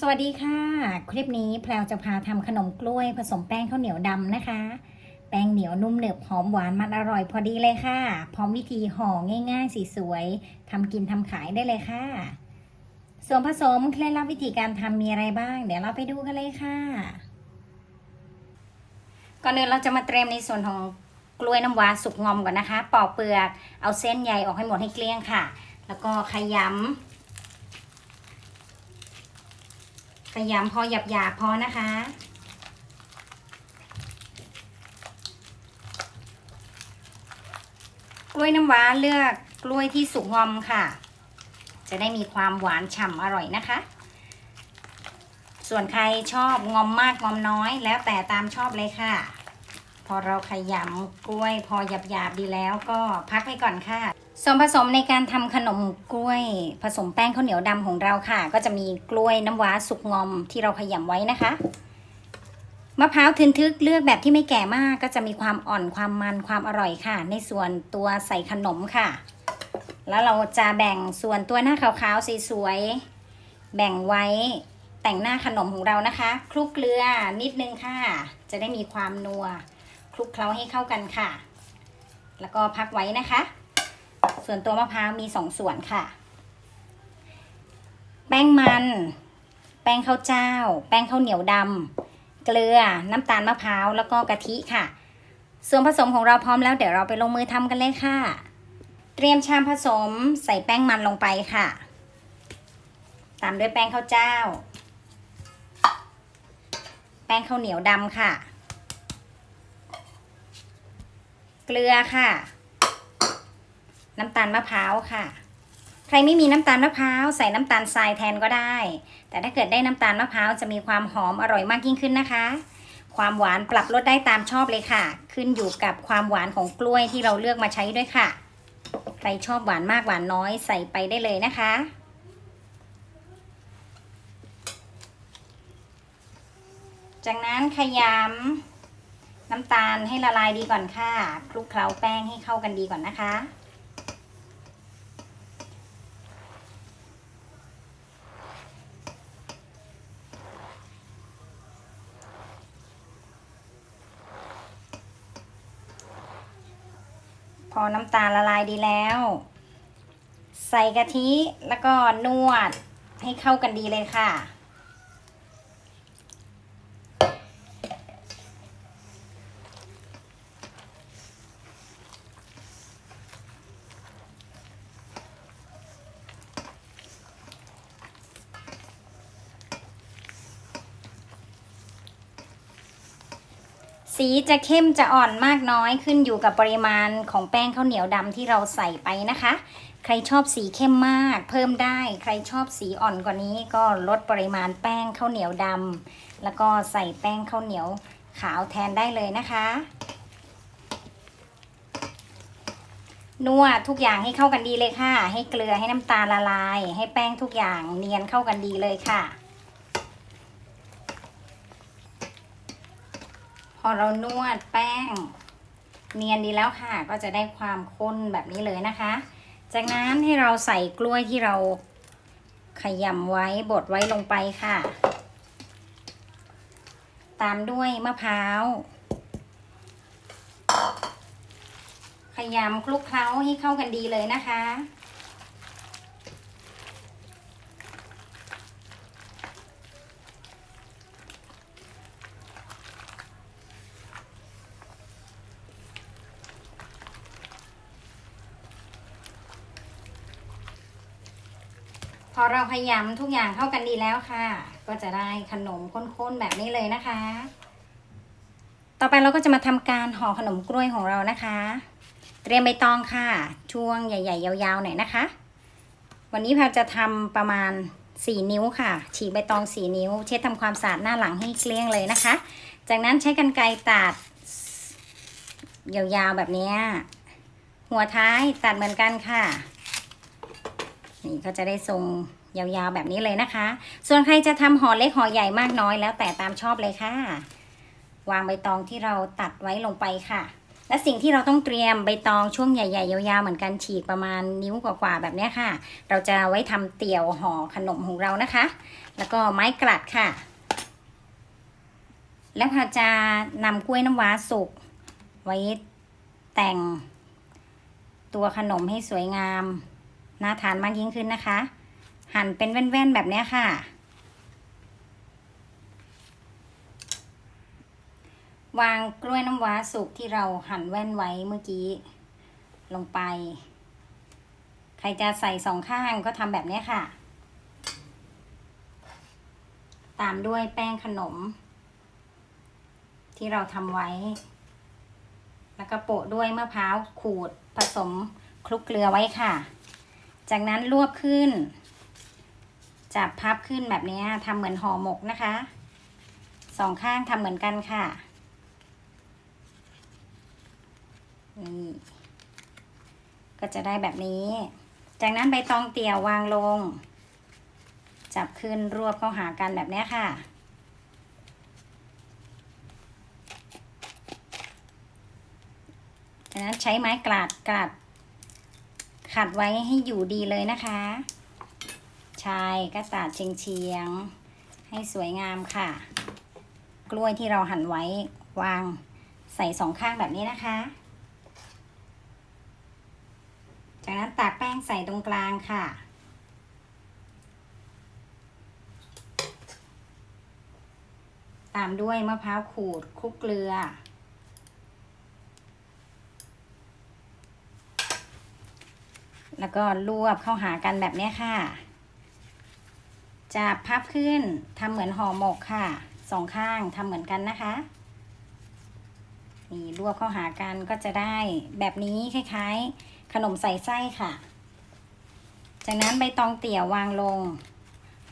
สวัสดีค่ะ คลิปนี้แพลวจะพาทำขนมกล้วยผสมแป้งข้าวเหนียวดำนะคะ แป้งเหนียวนุ่มเหนึบหอมหวานมันอร่อยพอดีเลยค่ะ พร้อมวิธีห่อง่ายๆสีสวยทำกินทำขายได้เลยค่ะ ส่วนผสมเคล็ดลับวิธีการทำมีอะไรบ้าง เดี๋ยวเราไปดูกันเลยค่ะ ก่อนอื่นเราจะมาเตรียมในส่วนของกล้วยน้ำว้าสุกงอมก่อนนะคะ ปอกเปลือกเอาเส้นใยออกให้หมดให้เกลี้ยงค่ะ แล้วก็ขยำ ขยำพอหยาบๆพอนะคะ กล้วยน้ำว้าเลือกกล้วยที่สุกงอมค่ะ จะได้มีความหวานฉ่ำอร่อยนะคะ ส่วนใครชอบงอมมากงอมน้อย แล้วแต่ตามชอบเลยค่ะ พอเราขยำกล้วยพอหยาบๆดีแล้วก็พักไว้ก่อนค่ะ ส่วนผสมในการทำขนมกล้วย ผสมแป้งข้าวเหนียวดำของเราค่ะ ก็จะมีกล้วยน้ำว้าสุกงอมที่เราขยำไว้นะคะมะพร้าวทึนทึกเลือกแบบที่ไม่แก่มากก็จะมีความอ่อนความมันความอร่อยค่ะ ในส่วนตัวใส่ขนมค่ะ แล้วเราจะแบ่งส่วนตัวหน้าขาวๆสสวยๆแบ่งไว้แต่งหน้าขนมของเรานะคะ คลุกเกลือนิดนึงค่ะ จะได้มีความนัว คลุกเคล้าให้เข้ากันค่ะ แล้วก็พักไว้นะคะ ส่วนตัวมะพร้าวมีสองส่วนค่ะ แป้งมัน แป้งข้าวเจ้า แป้งข้าวเหนียวดำเกลือ น้ำตาลมะพร้าวแล้วก็กะทิค่ะ ส่วนผสมของเราพร้อมแล้วเดี๋ยวเราไปลงมือทำกันเลยค่ะ เตรียมชามผสมใส่แป้งมันลงไปค่ะ ตามด้วยแป้งข้าวเจ้า แป้งข้าวเหนียวดำค่ะ เกลือค่ะ น้ำตาลมะพร้าวค่ะ ใครไม่มีน้ำตาลมะพร้าวใส่น้ำตาลทรายแทนก็ได้ แต่ถ้าเกิดได้น้ำตาลมะพร้าวจะมีความหอมอร่อยมากยิ่งขึ้นนะคะ ความหวานปรับลดได้ตามชอบเลยค่ะ ขึ้นอยู่กับความหวานของกล้วยที่เราเลือกมาใช้ด้วยค่ะ ใครชอบหวานมากหวานน้อยใส่ไปได้เลยนะคะจากนั้นขยำ น้ำตาลให้ละลายดีก่อนค่ะคลุกเคล้าแป้งให้เข้ากันดีก่อนนะคะ พอน้ำตาลละลายดีแล้ว ใส่กะทิแล้วก็นวดให้เข้ากันดีเลยค่ะ สีจะเข้มจะอ่อนมากน้อยขึ้นอยู่กับปริมาณของแป้งข้าวเหนียวดำที่เราใส่ไปนะคะ ใครชอบสีเข้มมากเพิ่มได้ ใครชอบสีอ่อนกว่านี้ก็ลดปริมาณแป้งข้าวเหนียวดำแล้วก็ใส่แป้งข้าวเหนียวขาวแทนได้เลยนะคะ นวดทุกอย่างให้เข้ากันดีเลยค่ะ ให้เกลือให้น้ำตาลละลาย ให้แป้งทุกอย่างเนียนเข้ากันดีเลยค่ะ อเรานวดแป้ง เนียนดีแล้วค่ะ ก็จะได้ความข้นแบบนี้เลยนะคะ จากนั้นให้เราใส่กล้วยที่เราขยำไว้บดไว้ลงไปค่ะ ตามด้วยมะพร้าว ขยำคลุกเคล้าให้เข้ากันดีเลยนะคะ พอเราขยำทุกอย่างเข้ากันดีแล้วค่ะ ก็จะได้ขนมข้นๆแบบนี้เลยนะคะ ต่อไปเราก็จะมาทำการห่อขนมกล้วยของเรานะคะ เตรียมใบตองค่ะ ช่วงใหญ่ ๆ ยาวๆหน่อยนะคะ วันนี้แพรจะทำประมาณ4นิ้วค่ะ ฉีกใบตอง4นิ้ว เช็ดทำความสะอาดหน้าหลังให้เกลี้ยงเลยนะคะ จากนั้นใช้กรรไกรตัดยาวๆแบบนี้หัวท้ายตัดเหมือนกันค่ะ นี่ก็จะได้ทรงยาวๆแบบนี้เลยนะคะ ส่วนใครจะทำห่อเล็กห่อใหญ่มากน้อยแล้วแต่ตามชอบเลยค่ะ วางใบตองที่เราตัดไว้ลงไปค่ะ และสิ่งที่เราต้องเตรียมใบตองช่วงใหญ่ๆ ยาวๆ เหมือนกันฉีกประมาณนิ้วกว่าๆแบบนี้ค่ะ เราจะไว้ทำเตี่ยวห่อขนมของเรานะคะ แล้วก็ไม้กลัดค่ะ แล้วพอจะนำกล้วยน้ำว้าสุกไว้แต่งตัวขนมให้สวยงาม น่าทานมากยิ่งขึ้นนะคะ หั่นเป็นแว่นๆแบบนี้ค่ะ วางกล้วยน้ำว้าสุกที่เราหั่นแว่นไว้เมื่อกี้ ลงไป ใครจะใส่สองข้างก็ทำแบบนี้ค่ะ ตามด้วยแป้งขนม ที่เราทำไว้ แล้วก็โปะด้วยมะพร้าวขูดผสมคลุกเกลือไว้ค่ะ จากนั้นรวบขึ้น จับพับขึ้นแบบนี้ทำเหมือนห่อหมกนะคะ สองข้างทำเหมือนกันค่ะ นี่ ก็จะได้แบบนี้ จากนั้นใบตองเตี่ยววางลง จับขึ้นรวบเข้าหากันแบบนี้ค่ะจากนั้นใช้ไม้กลาดกลาด ขัดไว้ให้อยู่ดีเลยนะคะชายก็ตัดเฉียงเฉียงๆให้สวยงามค่ะ กล้วยที่เราหั่นไว้วางใส่สองข้างแบบนี้นะคะ จากนั้นตักแป้งใส่ตรงกลางค่ะ ตามด้วยมะพร้าวขูดคลุกเกลือ แล้วก็รวบเข้าหากันแบบนี้ค่ะจะพับขึ้นทำเหมือนห่อหมกค่ะ สองข้างทำเหมือนกันนะคะ นี่รวบเข้าหากันก็จะได้แบบนี้คล้ายๆ ขนมใส่ไส้ค่ะ จากนั้นใบตองเตี่ยววางลง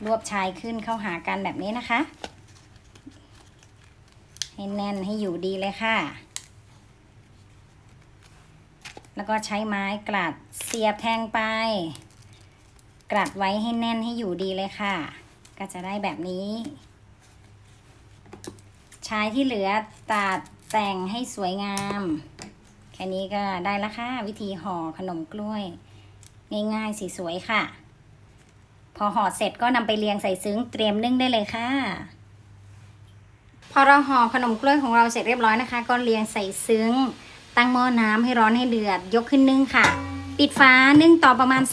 รวบชายขึ้นเข้าหากันแบบนี้นะคะ ให้แน่นให้อยู่ดีเลยค่ะ แล้วก็ใช้ไม้กลัดเสียบแทงไป กลัดไว้ให้แน่นให้อยู่ดีเลยค่ะ ก็จะได้แบบนี้ ใช้ที่เหลือตัดแต่งให้สวยงาม แค่นี้ก็ได้ละค่ะ วิธีห่อขนมกล้วย ง่ายๆสีสวยค่ะ พอห่อเสร็จก็นำไปเรียงใส่ซึ้งเตรียมนึ่งได้เลยค่ะพอเราห่อขนมกล้วยของเราเสร็จเรียบร้อยนะคะ ก็เรียงใส่ซึ้ง ตั้งหม้อน้ำให้ร้อนให้เดือด ยกขึ้นนึ่งค่ะ ปิดฝานึ่งต่อประมาณ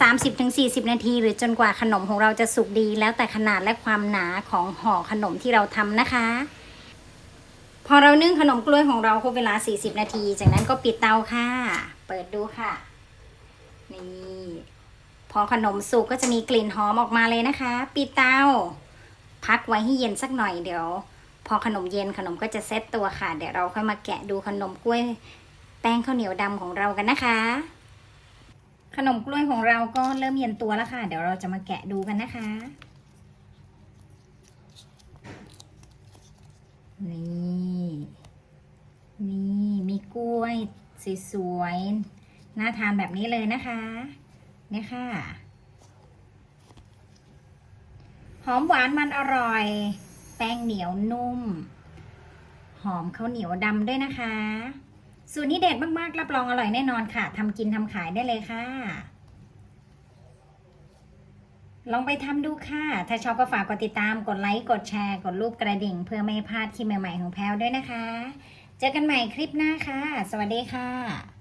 30-40 นาที หรือจนกว่าขนมของเราจะสุกดี แล้วแต่ขนาดและความหนาของห่อขนมที่เราทำนะคะ พอเรานึ่งขนมกล้วยของเราครบเวลา 40 นาที จากนั้นก็ปิดเตาค่ะ เปิดดูค่ะ นี่พอขนมสุกก็จะมีกลิ่นหอมออกมาเลยนะคะ ปิดเตา พักไว้ให้เย็นสักหน่อยเดี๋ยว พอขนมเย็นขนมก็จะเซตตัวค่ะ เดี๋ยวเราค่อยมาแกะดูขนมกล้วย แป้งข้าวเหนียวดำของเรากันนะคะ ขนมกล้วยของเราก็เริ่มเย็นตัวแล้วค่ะ เดี๋ยวเราจะมาแกะดูกันนะคะ นี่นี่มีกล้วยสวยๆน่าทานแบบนี้เลยนะคะเนี่ยค่ะหอมหวานมันอร่อย แป้งเหนียวนุ่ม หอมข้าวเหนียวดำด้วยนะคะ สูตรนี้เด็ดมากๆ รับรองอร่อยแน่นอนค่ะทำกินทำขายได้เลยค่ะ ลองไปทำดูค่ะ ถ้าชอบก็ฝากกดติดตาม กดไลค์ กดแชร์ กดรูปกระดิ่ง เพื่อไม่พลาดคลิปใหม่ๆของแพลวด้วยนะคะ เจอกันใหม่คลิปหน้าค่ะ สวัสดีค่ะ